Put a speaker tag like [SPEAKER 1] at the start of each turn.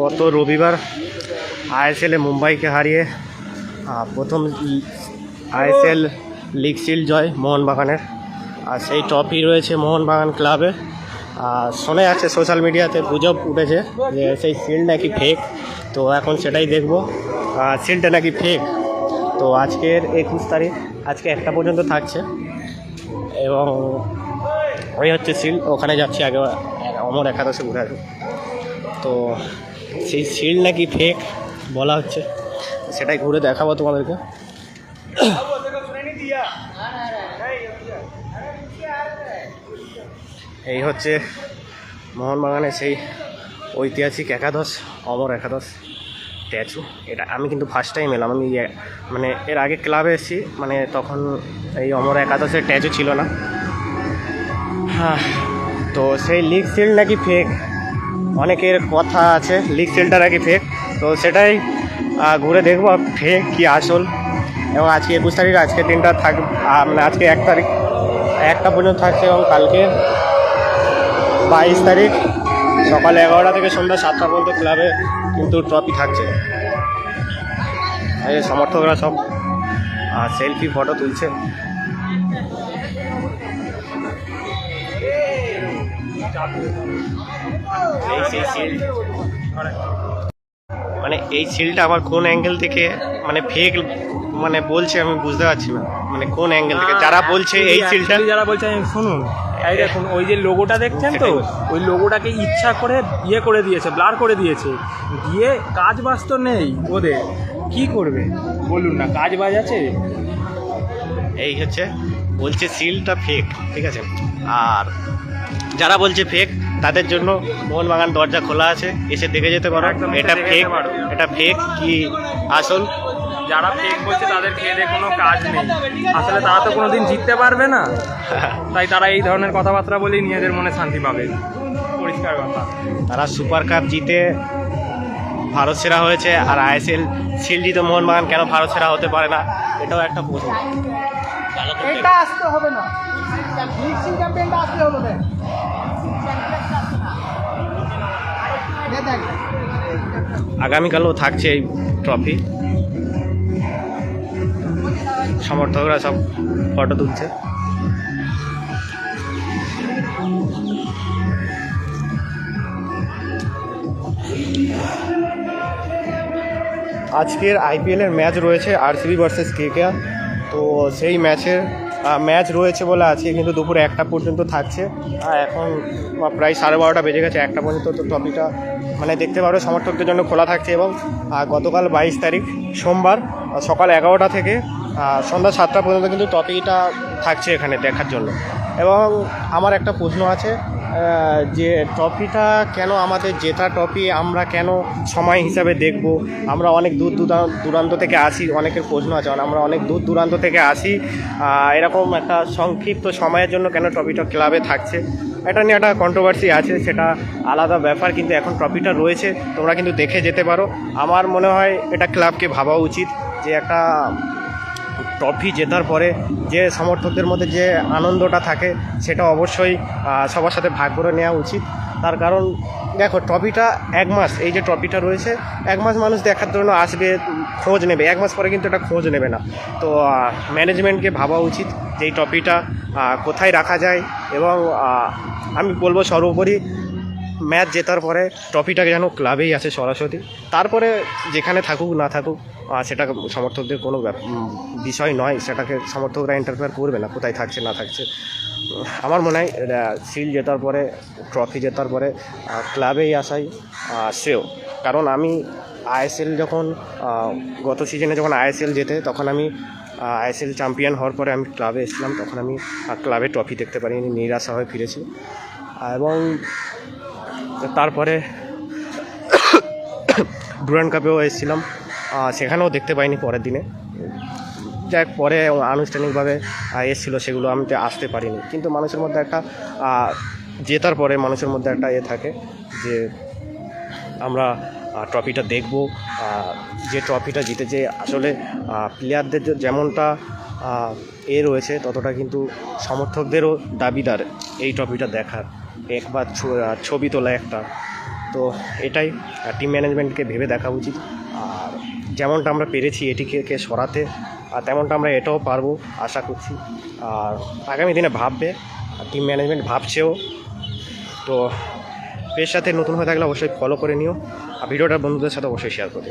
[SPEAKER 1] গত রবিবার আইএসএলে মুম্বাইকে হারিয়ে প্রথম আইএসএল লিগ শিল্ড জয় মোহনবাগানের। আর সেই ট্রফি রয়েছে মোহনবাগান ক্লাবে। আর শোনা যাচ্ছে সোশ্যাল মিডিয়াতে গুজব উঠেছে যে সেই শিল্ড নাকি ফেক তো এখন সেটাই দেখব। শিল্ডটা নাকি ফেক তো আজকের একুশ তারিখ, আজকে একটা পর্যন্ত থাকছে। এবং ওই হচ্ছে শিল্ড ওখানে যাচ্ছি আগে অমর একাদশে ঘুরে আসব। তো সেই শিল্ড নাকি ফেক বলা হচ্ছে, সেটাই ঘুরে দেখাবো তোমাদেরকে। এই হচ্ছে মোহনবাগানের সেই ঐতিহাসিক একাদশ, অমর একাদশ। স্ট্যাচু এটা আমি কিন্তু ফার্স্ট টাইম এলাম। আমি মানে এর আগে ক্লাবে এসেছি মানে তখন এই অমর একাদশের স্ট্যাচু ছিল না। হ্যাঁ তো সেই লিগ শিল্ড নাকি ফেক অনেকের কথা আছে লিগ শিল্ডটা নাকি ফেক তো সেটাই ঘুরে দেখব ফেক কি আসল। এবং আজকে একুশ তারিখ, আজকে দিনটা থাক মানে আজকে এক তারিখ, একটা পর্যন্ত থাকছে এবং কালকে বাইশ তারিখ সকাল এগারোটা থেকে সন্ধ্যা সাতটা পর্যন্ত ক্লাবে কিন্তু ট্রফি থাকছে। এই সমর্থকরা সব সেলফি ফটো তুলছে। মানে এই শিলটা আমার কোন অ্যাঙ্গেল থেকে মানে ফেক মানে বলছে আমি বুঝতে পারছি না। মানে কোন অ্যাঙ্গেল থেকে? যারা বলছে এই
[SPEAKER 2] Actually যারা বলছে আমি শুনুন এই দেখুন ওই যে লোগোটা দেখছেন তো? ওই লোগোটাকে ইচ্ছা করে ইয়ে করে দিয়েছে ব্লার করে দিয়েছে। দিয়ে কাজ বাজ তো নেই ওদের। কি করবে? বলুন না কাজ বাজ আছে?
[SPEAKER 1] এই হচ্ছে বলছে সিলটা ফেক ঠিক আছে? আর যারা বলছে ফেক তাদের জন্য মোহনবাগান দরজা খোলা আছে এসে দেখে যেতে পারো। এটা ফেক এটা ফেক কি আসল?
[SPEAKER 2] যারা ফেক বলছে তাদের খেয়ে কোনো কাজ নেই। আসলে তারা তো কোনোদিন জিততে পারবে না। তাই তারা এই ধরনের কথাবার্তা বলেই নিজেদের মনে শান্তি পাবে। পরিষ্কার কথা।
[SPEAKER 1] তারা সুপার কাপ জিতে ভারত সেরা হয়েছে আর আইএসএল সিল জিতে মোহনবাগান কেন ভারত সেরা হতে পারে না এটাও একটা প্রশ্ন।
[SPEAKER 3] এটা আসতে হবে না। আসতে হবে
[SPEAKER 1] আগামীকালও থাকছে এই ট্রফি সমর্থকরা সব ফটো তুলছে। আজকের আইপিএলের ম্যাচ রয়েছে আরসিবি ভার্সেস কেকেআর তো সেই ম্যাচের ম্যাচ রয়েছে বলে আজকে কিন্তু দুপুরে একটা পর্যন্ত থাকছে। আর এখন প্রায় সাড়ে বারোটা বেজে গেছে একটা পর্যন্ত, তো টপিটা মানে দেখতে পারো সমর্থকদের জন্য খোলা থাকছে এবং গতকাল বাইশ তারিখ সোমবার সকাল এগারোটা থেকে সন্ধ্যা সাতটা পর্যন্ত কিন্তু টপিকটা থাকছে এখানে দেখার জন্য। এবং আমার একটা প্রশ্ন আছে যে ট্রফিটা কেন আমাদের জেতা ট্রফি আমরা কেন সময় হিসাবে দেখব? আমরা অনেক দূর দূরা- দূরান্ত থেকে আসি, অনেকের প্রশ্ন আছে, আমরা অনেক দূর দূরান্ত থেকে আসি এরকম একটা সংক্ষিপ্ত সময়ের জন্য কেন ট্রফিটা ক্লাবে থাকছে? এটা নিয়ে একটা কন্ট্রোভার্সি আছে, সেটা আলাদা ব্যাপার, কিন্তু এখন ট্রফিটা রয়েছে, তোমরা কিন্তু দেখে যেতে পারো। আমার মনে হয় এটা ক্লাবকে ভাবা উচিত যে একটা ট্রফি জেতার পরে যে সমর্থকদের মধ্যে যে আনন্দটা থাকে, সেটা অবশ্যই সবার সাথে ভাগ করে নেওয়া উচিত। তার কারণ, দেখো, ট্রফিটা এক মাস, এই যে ট্রফিটা রয়েছে, এক মাস মানুষ দেখার জন্য আসবে, খোঁজ নেবে। এক মাস পরে কিন্তু এটা খোঁজ নেবে না। তো ম্যানেজমেন্টকে ভাবা উচিত যে এই ট্রফিটা কোথায় রাখা যায় এবং আমি বলব সর্বোপরি ম্যাচ জেতার পরে ট্রফিটাকে যেন ক্লাবেই আছে সরাসরি। তারপরে যেখানে থাকুক, না থাকুক সেটা সমর্থকদের কোনো বিষয় নয়, সেটাকে সমর্থকরা ইন্টারফেয়ার করবে না, কোথায় থাকছে, না থাকছে। আমার মনে হয় সিল জেতার পরে, ট্রফি জেতার পরে ক্লাবেই আসাই শ্রেয়। কারণ আমি আইএসএল যখন গত সিজনে যখন আইএসএল জেতে, তখন আমি আইএসএল চ্যাম্পিয়ন হওয়ার পরে আমি ক্লাবে এসেছিলাম, তখন আমি ক্লাবে ট্রফি দেখতে পারিনি, নিরাশা হয়ে ফিরেছি। এবং তারপরে ডুরান কাপেও এসেছিলাম। সেখানেও দেখতে পাইনি পরের দিনে। যাক, পরে আনুষ্ঠানিকভাবে এসেছিল সেগুলো আমি তো আসতে পারিনি। কিন্তু মানুষের মধ্যে একটা জেতার পরে মানুষের মধ্যে একটা এ থাকে যে আমরা ট্রফিটা দেখব। যে ট্রফিটা জিতেছে, আসলে প্লেয়ারদের যেমনটা এ রয়েছে, ততটা কিন্তু সমর্থকদেরও দাবিদার এই ট্রফিটা দেখার। একবার ছবি তোলা একটা। তো এটাই টিম ম্যানেজমেন্টকে ভেবে দেখা উচিত। আর যেমনটা আমরা পেরেছি এটিকে সরাতে, আর তেমনটা আমরা এটাও পারব, আশা করছি। আর আগামী দিনে ভাববে টিম ম্যানেজমেন্ট ভাবছেও। তো পেজ সাথে নতুন হয়ে থাকলে অবশ্যই ফলো করে নিও। আর ভিডিওটা বন্ধুদের সাথে অবশ্যই শেয়ার করো